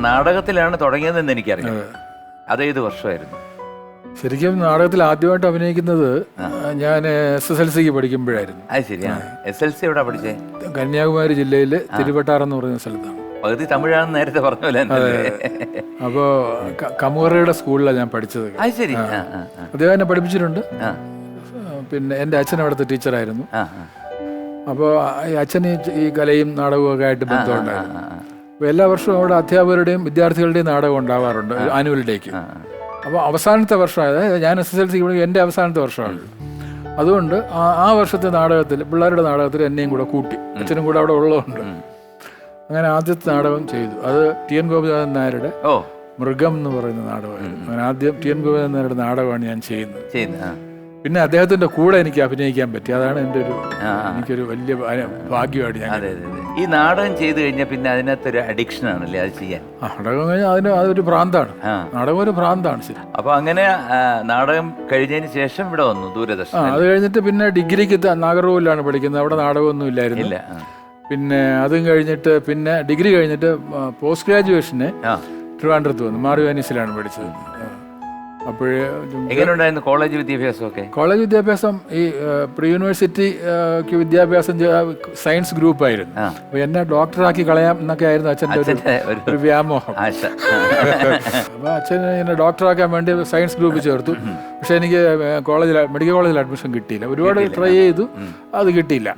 നാടകത്തിലാണ് തുടങ്ങിയതെന്ന് എനിക്കറിയാം. അതേത് വർഷമായിരുന്നു? ശരിക്കും നാടകത്തിൽ ആദ്യമായിട്ട് അഭിനയിക്കുന്നത് ഞാൻ എസ് എസ് എൽ സിക്ക് പഠിക്കുമ്പോഴായിരുന്നു. അത് ശരിയാണ് എസ് എൽ സി എവിടെ പഠിച്ചേ? കന്യാകുമാരി ജില്ലയിൽ തിരുവട്ടാർ എന്ന് പറയുന്ന സ്ഥലത്താണ്. പകുതി തമിഴാണെന്ന് നേരത്തെ പറഞ്ഞ അപ്പോ കമുറയുടെ സ്കൂളിലാണ് ഞാൻ പഠിച്ചത്. അത് ശരി. അദ്ദേഹം എന്നെ പഠിപ്പിച്ചിട്ടുണ്ട്. പിന്നെ എന്റെ അച്ഛൻ അവിടുത്തെ ടീച്ചറായിരുന്നു. അപ്പോ അച്ഛൻ അപ്പോൾ അച്ഛൻ ഈ- കലയും നാടകവും ഒക്കെ ആയിട്ട് ബന്ധമുണ്ടായിരുന്നു. എല്ലാ വർഷവും അവിടെ അധ്യാപകരുടെയും വിദ്യാർത്ഥികളുടെയും നാടകം ഉണ്ടാവാറുണ്ട് ആനുവൽ ഡേക്ക് അപ്പോൾ അവസാനത്തെ വർഷം അതായത് ഞാൻ എസ് എസ് എൽ സിക്ക് എന്റെ അവസാനത്തെ വർഷമാണ്. അതുകൊണ്ട് ആ ആ വർഷത്തെ നാടകത്തിൽ പിള്ളേരുടെ നാടകത്തിൽ എന്നെയും കൂടെ കൂട്ടി അച്ഛനും കൂടെ അവിടെ ഉള്ളതുകൊണ്ട് അങ്ങനെ ആദ്യത്തെ നാടകം ചെയ്തു. അത് ടി എൻ ഗോപിനാഥൻ നായരുടെ മൃഗം എന്ന് പറയുന്ന നാടകമായിരുന്നു. ഞാൻ ആദ്യം ടി എൻ ഗോപിനാഥൻ നായരുടെ നാടകമാണ് ഞാൻ ചെയ്യുന്നത്. പിന്നെ അദ്ദേഹത്തിന്റെ കൂടെ എനിക്ക് അഭിനയിക്കാൻ പറ്റി. അതാണ് എന്റെ ഒരു. എനിക്കൊരു വലിയ ഭാഗ്യമായിട്ട് ഞാൻ അതെ അതെ ഈ നാടകം ചെയ്തു കഴിഞ്ഞാൽ പിന്നെ അതിനകത്തൊരു അഡിക്ഷൻ ആണല്ലേ അത് ചെയ്യാൻ? നാടകം കഴിഞ്ഞാൽ അതിന് അതൊരു ഭ്രാന്താണ്. നാടകം ഒരു ഭ്രാന്താണ് ശരി. അപ്പൊ അങ്ങനെ നാടകം കഴിഞ്ഞതിന് ശേഷം ഇവിടെ വന്നു ദൂരദർശൻ അത് കഴിഞ്ഞിട്ട് പിന്നെ ഡിഗ്രിക്ക് നാഗർകോവിലാണ് പഠിക്കുന്നത്. അവിടെ നാടകമൊന്നും ഇല്ലായിരുന്നു. ഇല്ല പിന്നെ അതും കഴിഞ്ഞിട്ട് പിന്നെ ഡിഗ്രി കഴിഞ്ഞിട്ട് പോസ്റ്റ് ഗ്രാജുവേഷന് ട്രിവാൻഡ്രത്ത് വന്നു. മാറുവാനീസിലാണ് പഠിച്ചത്. അപ്പോഴേ എങ്ങനെയുണ്ടായിരുന്നു കോളേജ് വിദ്യാഭ്യാസമൊക്കെ? കോളേജ് വിദ്യാഭ്യാസം ഈ പ്രീ യൂണിവേഴ്സിറ്റിക്ക് വിദ്യാഭ്യാസം സയൻസ് ഗ്രൂപ്പ് ആയിരുന്നു. അപ്പൊ എന്നെ ഡോക്ടറാക്കി കളയാം എന്നൊക്കെ ആയിരുന്നു അച്ഛന്റെ ഒരു വ്യാമോഹം. അപ്പൊ അച്ഛൻ എന്നെ ഡോക്ടറാക്കാൻ വേണ്ടി സയൻസ് ഗ്രൂപ്പ് ചേർത്തു. പക്ഷെ എനിക്ക് കോളേജിൽ മെഡിക്കൽ കോളേജിൽ അഡ്മിഷൻ കിട്ടിയില്ല. ഒരുപാട് ട്രൈ ചെയ്തു. അത് കിട്ടിയില്ല.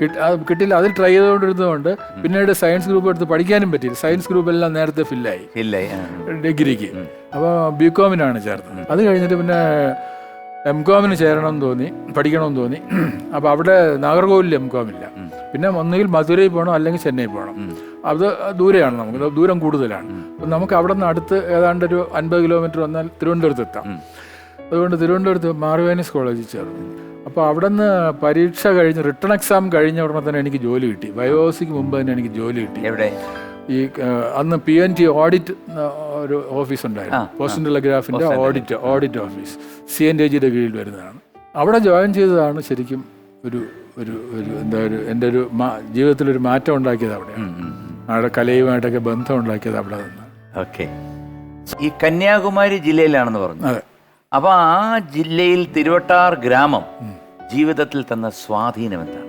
കിട്ടി- അത് കിട്ടിയില്ല അതിൽ ട്രൈ ചെയ്തുകൊണ്ടിരുന്നതുകൊണ്ട് പിന്നീട് സയൻസ് ഗ്രൂപ്പ് എടുത്ത് പഠിക്കാനും പറ്റിയില്ല. സയൻസ് ഗ്രൂപ്പ് എല്ലാം നേരത്തെ ഫില്ലായി. ഡിഗ്രിക്ക്. അപ്പോൾ ബി കോമിനാണ് ചേർത്തത് അത് കഴിഞ്ഞിട്ട് പിന്നെ എം കോമിന് ചേരണം എന്ന് തോന്നി പഠിക്കണമെന്ന് തോന്നി. അപ്പോൾ അവിടെ നാഗർകോവിലിൽ എം കോം ഇല്ല പിന്നെ ഒന്നുകിൽ മധുരയിൽ പോകണം അല്ലെങ്കിൽ ചെന്നൈ പോകണം. അത് ദൂരെയാണ് നമുക്ക്. ദൂരം കൂടുതലാണ്. അപ്പം നമുക്ക് അവിടെ നിന്ന് അടുത്ത് ഏതാണ്ട് ഒരു അൻപത് കിലോമീറ്റർ വന്നാൽ തിരുവനന്തപുരത്ത് എത്താം. അതുകൊണ്ട് തിരുവനന്തപുരത്ത് മാർവേനിസ് കോളേജിൽ ചേർന്നു. അപ്പോൾ അവിടെ നിന്ന് പരീക്ഷ കഴിഞ്ഞ് റിട്ടേൺ എക്സാം കഴിഞ്ഞ ഉടനെ തന്നെ എനിക്ക് ജോലി കിട്ടി. ബയോസിക്ക് മുമ്പ് തന്നെ എനിക്ക് ജോലി കിട്ടി. എവിടെ? ഈ അന്ന് പി എൻ ടി ഓഡിറ്റ് ഒരു ഓഫീസ് ഉണ്ടായിരുന്നു. Post ടെലഗ്രാഫിന്റെ audit audit office C N T ജിയുടെ കീഴിൽ വരുന്നതാണ്. അവിടെ ജോയിൻ ചെയ്തതാണ് ശരിക്കും ഒരു ഒരു ഒരു എന്താ ഒരു എന്റെ ഒരു ജീവിതത്തിലൊരു മാറ്റം ഉണ്ടാക്കിയത് അവിടെയാണ് അവിടെ കലയുമായിട്ടൊക്കെ ബന്ധം ഉണ്ടാക്കിയത് അവിടെ നിന്ന്. ഓക്കെ ഈ കന്യാകുമാരി ജില്ലയിലാണെന്ന് പറഞ്ഞു. അതെ. അപ്പൊ ആ ജില്ലയിൽ തിരുവട്ടാർ ഗ്രാമം ജീവിതത്തിൽ തന്ന സ്വാധീനം എന്താണ്?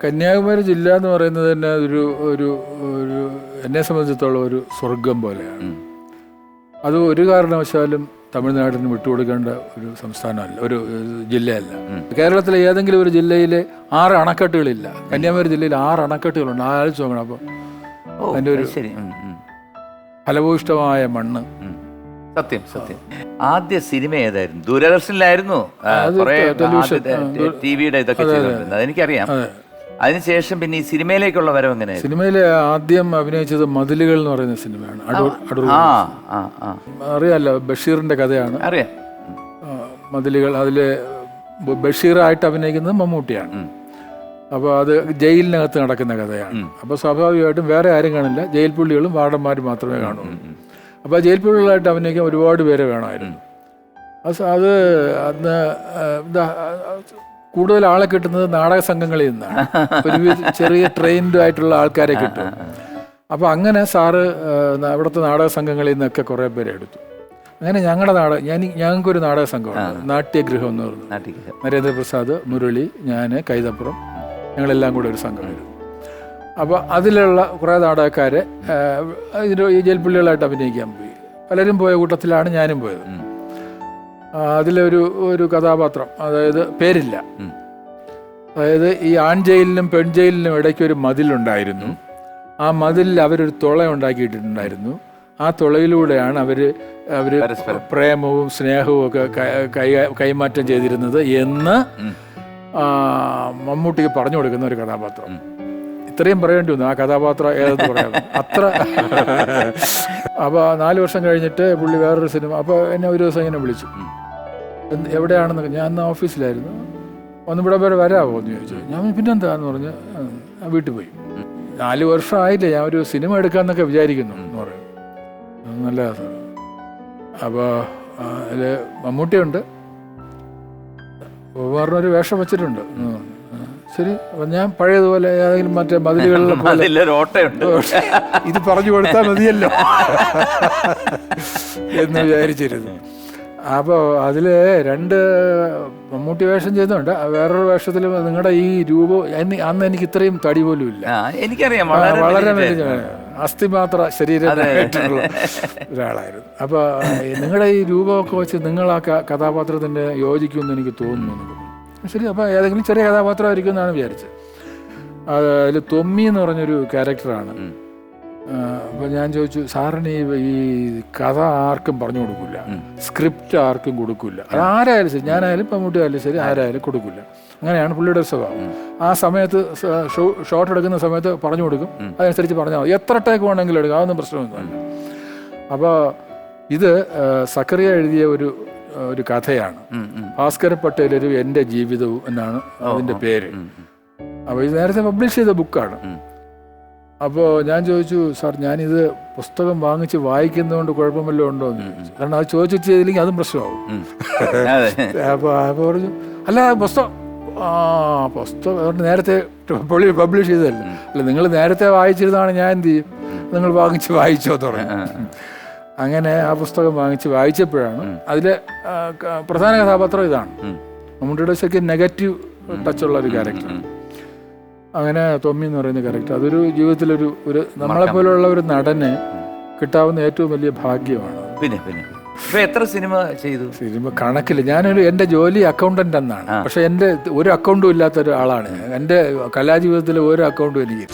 കന്യാകുമാരി ജില്ല എന്ന് പറയുന്നത് തന്നെ ഒരു ഒരു ഒരു എന്നെ സംബന്ധിച്ചിടത്തോളം ഒരു സ്വർഗം പോലെയാണ്. അത് ഒരു കാരണവശാലും തമിഴ്നാടിന് വിട്ടുകൊടുക്കേണ്ട ഒരു സംസ്ഥാനമല്ല ഒരു ജില്ലയല്ല. കേരളത്തിലെ ഏതെങ്കിലും ഒരു ജില്ലയിൽ ആറ് അണക്കെട്ടുകളില്ല. കന്യാകുമാരി ജില്ലയിൽ ആറ് അണക്കെട്ടുകളുണ്ട്. ആലോചിച്ച് നോക്കണം അപ്പോൾ അതിന്റെ ഒരു ഫലഭൂഷ്ടമായ മണ്ണ്. സത്യം സത്യം. ആദ്യ സിനിമ ഏതായിരുന്നു? ദൂരദർശനിലായിരുന്നു. കുറേ ടി വിയുടെ ഇതൊക്കെ അതെനിക്കറിയാം. അതെ. അതിനുശേഷം പിന്നെ ഈ സിനിമയിലേക്കുള്ള വരവ് എങ്ങനെ സിനിമയിൽ ആദ്യം അഭിനയിച്ചത് മതിലുകൾ എന്ന് പറയുന്ന സിനിമയാണ്. അടൂർ അറിയാമല്ലോ ബഷീറിന്റെ കഥയാണ്. അറിയാം. മതിലുകൾ അതിൽ ബഷീറായിട്ട് അഭിനയിക്കുന്നത് മമ്മൂട്ടിയാണ്. അപ്പോൾ അത് ജയിലിനകത്ത് നടക്കുന്ന കഥയാണ്. അപ്പോൾ സ്വാഭാവികമായിട്ടും വേറെ ആരും കാണില്ല. ജയിൽ പുള്ളികളും വാർഡന്മാരും മാത്രമേ കാണുള്ളൂ. അപ്പോൾ ജയിൽ പുള്ളികളായിട്ട് അഭിനയിക്കാൻ ഒരുപാട് പേരെ വേണമായിരുന്നു. അത് അത് അന്ന് കൂടുതൽ ആളെ കിട്ടുന്നത് നാടക സംഘങ്ങളിൽ നിന്നാണ്. ഒരു ചെറിയ ട്രെയിൻഡ് ആയിട്ടുള്ള ആൾക്കാരെ കിട്ടും. അപ്പോൾ അങ്ങനെ സാറ് അവിടുത്തെ നാടക സംഘങ്ങളിൽ നിന്നൊക്കെ കുറേ പേരെ എടുത്തു. അങ്ങനെ ഞങ്ങളുടെ നാടക ഞാൻ ഞങ്ങൾക്കൊരു നാടക സംഘമാണ് നാട്യഗൃഹം എന്ന് പറഞ്ഞു. നരേന്ദ്രപ്രസാദ് മുരളി ഞാൻ കൈതപ്പുറം ഞങ്ങളെല്ലാം കൂടെ ഒരു സംഘമായിരുന്നു അപ്പോൾ അതിലുള്ള കുറേ നാടകക്കാരെ ആ, ഇതിന്റെ ഈ ജയിൽപ്പുള്ളികളായിട്ട് അഭിനയിക്കാൻ പോയി. പലരും പോയ കൂട്ടത്തിലാണ് ഞാനും പോയത്. അതിലൊരു ഒരു കഥാപാത്രം അതായത് പേരില്ല. അതായത് ഈ ആൺ ജയിലിനും പെൺ ജയിലിനും ഇടയ്ക്ക് ഒരു മതിലുണ്ടായിരുന്നു. ആ മതിലിൽ അവരൊരു തുള ഉണ്ടാക്കിയിട്ടുണ്ടായിരുന്നു. ആ തുളയിലൂടെയാണ് അവർ അവർ. പ്രേമവും സ്നേഹവും ഒക്കെ കൈമാറ്റം ചെയ്തിരുന്നത് എന്ന്. മമ്മൂട്ടിക്ക് പറഞ്ഞു കൊടുക്കുന്ന ഒരു കഥാപാത്രം. ഇത്രയും പറയേണ്ടി വന്നു. ആ കഥാപാത്രം ഏതെന്ന് പറയാം അത്ര. അപ്പോൾ നാല് വർഷം കഴിഞ്ഞിട്ട് പുള്ളി വേറൊരു സിനിമ അപ്പോൾ എന്നെ ഒരു ദിവസം ഇങ്ങനെ വിളിച്ചു. എവിടെയാണെന്ന് എവിടെയാണെന്നൊക്കെ ഞാൻ അന്ന് ഓഫീസിലായിരുന്നു. ഒന്ന് ഇവിടെ വരെ വരാമോ എന്ന് ചോദിച്ചു. ഞാൻ പിന്നെന്താന്ന് പറഞ്ഞ് ഞാൻ വീട്ടിൽ പോയി. നാല് വർഷം ആയില്ല ഞാൻ ഒരു സിനിമ എടുക്കാമെന്നൊക്കെ വിചാരിക്കുന്നു എന്ന് പറയും നല്ല അപ്പോൾ അതിൽ മമ്മൂട്ടിയുണ്ട്. പറഞ്ഞൊരു വേഷം വെച്ചിട്ടുണ്ട്. ഉം. ശരി ഞാൻ പഴയതുപോലെ ഏതെങ്കിലും മറ്റേ മതിലുകളിലെ പോലെ ഓട്ടയുണ്ട്. ഇത് പറഞ്ഞു കൊടുത്താൽ മതിയല്ലോ. എന്ന് വിചാരിച്ചിരുന്നു. അപ്പോൾ അതിൽ രണ്ട് മമ്മൂട്ടി വേഷം ചെയ്യുന്നുണ്ട് വേറൊരു വേഷത്തിൽ നിങ്ങളുടെ ഈ രൂപം അന്ന് എനിക്ക് ഇത്രയും തടി പോലും ഇല്ല. എനിക്കറിയാം വളരെ അസ്ഥി മാത്ര മെലിഞ്ഞ അസ്ഥിമാത്ര ശരീരമായിട്ടുള്ള ഒരാളായിരുന്നു. അപ്പോൾ നിങ്ങളുടെ ഈ രൂപമൊക്കെ വെച്ച് നിങ്ങളാ ആ ക- കഥാപാത്രത്തിന് യോജിക്കുമെന്ന് എനിക്ക് തോന്നുന്നു. ശരി അപ്പോൾ ഏതെങ്കിലും ചെറിയ കഥാപാത്രമായിരിക്കും എന്നാണ് വിചാരിച്ചത് അതിൽ തൊമ്മി എന്ന് പറഞ്ഞൊരു ക്യാരക്ടറാണ്. അപ്പം അപ്പോൾ ഞാൻ ചോദിച്ചു സാറിന് ഈ കഥ ആർക്കും പറഞ്ഞു കൊടുക്കില്ല സ്ക്രിപ്റ്റ് ആർക്കും കൊടുക്കില്ല അത് ആരായാലും ശരി ഞാനായാലും മമ്മൂട്ടി ആയാലും ശരി ആരായാലും കൊടുക്കില്ല അങ്ങനെയാണ് പുള്ളിയുടെ സ്വഭാവം. ആ സമയത്ത് ഷോട്ട് എടുക്കുന്ന സമയത്ത് പറഞ്ഞു കൊടുക്കും. അതനുസരിച്ച് പറഞ്ഞാൽ മതി. എത്ര ടേക്ക് വേണമെങ്കിലും എടുക്കാം അതൊന്നും പ്രശ്നമൊന്നുമില്ല. അപ്പോൾ ഇത് സക്കറിയ എഴുതിയ ഒരു ഒരു കഥയാണ്. ഭാസ്കര പട്ടേൽ ഒരു എന്റെ ജീവിതവും എന്നാണ് അതിന്റെ പേര്. അപ്പോൾ ഇത് നേരത്തെ പബ്ലിഷ് ചെയ്ത ബുക്കാണ്. അപ്പോൾ ഞാൻ ചോദിച്ചു സാർ ഞാനിത് പുസ്തകം വാങ്ങിച്ച് വായിക്കുന്നതുകൊണ്ട് കുഴപ്പമല്ലോ ഉണ്ടോ? എന്ന് ചോദിച്ചു. കാരണം അത് ചോദിച്ചു ചെയ്തില്ലെങ്കിൽ അതും. പ്രശ്നമാവും അപ്പോൾ അപ്പോൾ പറഞ്ഞു അല്ല പുസ്തകം ആ പുസ്തകം അതുകൊണ്ട് നേരത്തെ പബ്ലിഷ് ചെയ്തതല്ല? അല്ല നിങ്ങൾ നേരത്തെ വായിച്ചിരുന്നാണ് ഞാൻ എന്ത് ചെയ്യും? നിങ്ങൾ വാങ്ങിച്ച് വായിച്ചോ പറഞ്ഞു. അങ്ങനെ ആ പുസ്തകം വാങ്ങിച്ച് വായിച്ചപ്പോഴാണ് അതിലെ പ്രധാന കഥാപാത്രം ഇതാണ്. മമ്മൂട്ടിയുടെ ശരിക്കും നെഗറ്റീവ് ടച്ചുള്ള ഒരു ക്യാരക്ടർ. അങ്ങനെ തൊമ്മി എന്ന് പറയുന്ന ക്യാരക്ടർ. അതൊരു ജീവിതത്തിലൊരു ഒരു നമ്മളെ പോലെയുള്ള ഒരു നടന് കിട്ടാവുന്ന ഏറ്റവും വലിയ ഭാഗ്യമാണ്. പിന്നെ പിന്നെ. എത്ര സിനിമ ചെയ്തു? സിനിമ കണക്കില്ല. ഞാനൊരു എന്റെ ജോലി അക്കൗണ്ടന്റ് എന്നാണ്. പക്ഷെ എന്റെ ഒരു അക്കൗണ്ടും ഇല്ലാത്ത ഒരാളാണ് എന്റെ എന്റെ കലാജീവിതത്തിലെ ഒരു അക്കൗണ്ടും എനിക്ക്